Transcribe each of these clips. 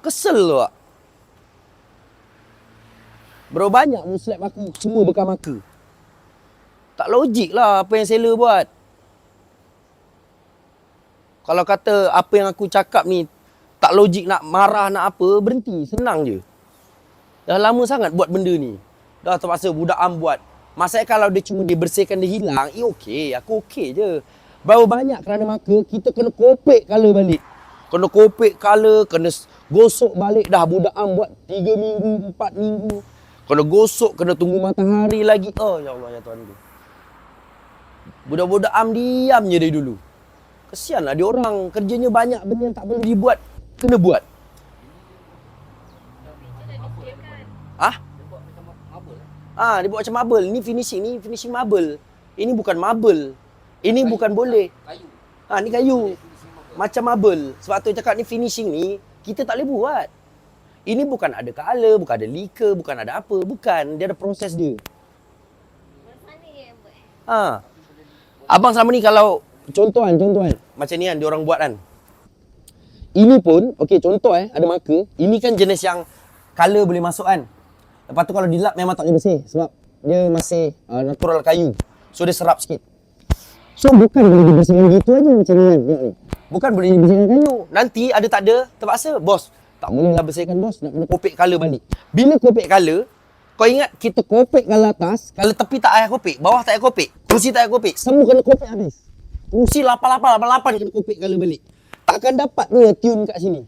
Kesel tu Wak. Berapa banyak mu slap aku semua bekas maka. Tak logik lah apa yang seller buat. Kalau kata apa yang aku cakap ni tak logik nak marah nak apa, berhenti. Senang je. Dah lama sangat buat benda ni. Dah terpaksa budak am buat. Masalahnya kalau dia cuma dibersihkan dia hilang, eh okey. Aku okey je. Berapa banyak kerana maka kita kena kopek color balik. Kena kopek color, kena gosok balik dah budak am buat 3 minggu, 4 minggu. Kena gosok, kena tunggu matahari lagi. Oh ya Allah ya Tuhan ku. Budak-budak am diam je dari dulu. Kesian lah dia orang kerjanya banyak benda yang tak boleh dibuat. Kena buat. Ah? Ah, dia buat macam marble. Ni finishing, ni finishing marble. Ini bukan marble. Ini bukan boleh. Kayu. Ah, ni kayu. Macam marble. Sebab tu cakap ni finishing ni kita tak boleh buat. Ini bukan ada color, bukan ada lika, bukan ada apa. Bukan. Dia ada proses dia. Ha. Abang selama ni kalau contoh kan, contoh kan. Macam ni kan dia orang buat kan. Ini pun, okey contoh eh, ada marker. Ini kan jenis yang color boleh masuk kan. Lepas tu kalau dilap memang tak boleh bersih sebab dia masih uh, natural kayu. So dia serap sikit. So bukan boleh dibersihkan gitu aja macam ni kan. Tengok ni. Bukan boleh dibersihkan kayu. Nanti ada tak ada, terpaksa bos. Tak boleh lah bersihkan bos, nak kena kopek color balik. Bila kopek color, kau ingat kita kopek color atas, kalau tepi tak payah kopek, bawah tak payah kopek, kerusi tak payah kopek, semua kena kopek habis. Kerusi 8888 kena kopek color balik. Takkan dapat ni tune kat sini.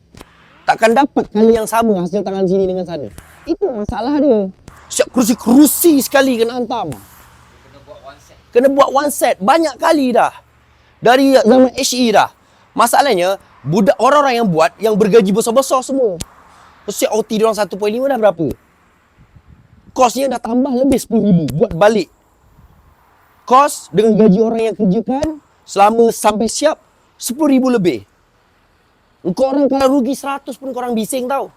Takkan dapat color yang sama hasil tangan sini dengan sana. Itu masalah dia. Siap kerusi-kerusi sekali kena hantam. Kena buat one set. Kena buat one set banyak kali dah. Dari zaman HE dah. Masalahnya budak orang-orang yang buat yang bergaji besar-besar semua. Mesti OT dia orang 1.5 dah berapa? Kosnya dah tambah lebih 10,000 buat balik. Kos dengan gaji orang yang kerjakan selama sampai siap 10,000 lebih. Kau orang kalau rugi 100 pun korang bising tau.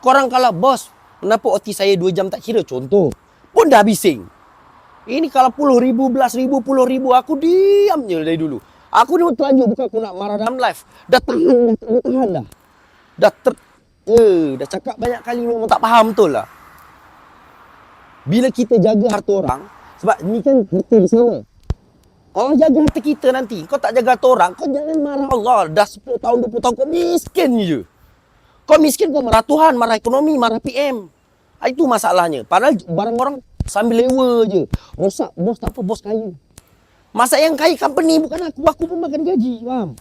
Korang kalau bos, kenapa OT saya 2 jam tak kira contoh. Pun dah bising. Ini kalau puluh ribu, belas ribu, puluh ribu, aku diam je dari dulu. Aku ni terlanjur bukan aku nak marah dalam live. Dah tahan, dah, dah tahan dah. Dah ter... Eh, dah cakap banyak kali memang tak faham betul lah. Bila kita jaga harta orang, sebab ni kan harta bersama. Allah jaga harta kita nanti. Kau tak jaga harta orang, kau jangan marah Allah. Dah 10 tahun, 20 tahun kau miskin je. Kau miskin kau marah Tuhan, marah ekonomi, marah PM. Ah, Itu masalahnya. Padahal barang orang sambil lewa je. Rosak, bos tak apa, bos kaya. Masa yang kaya company bukan aku, aku pun makan gaji, faham?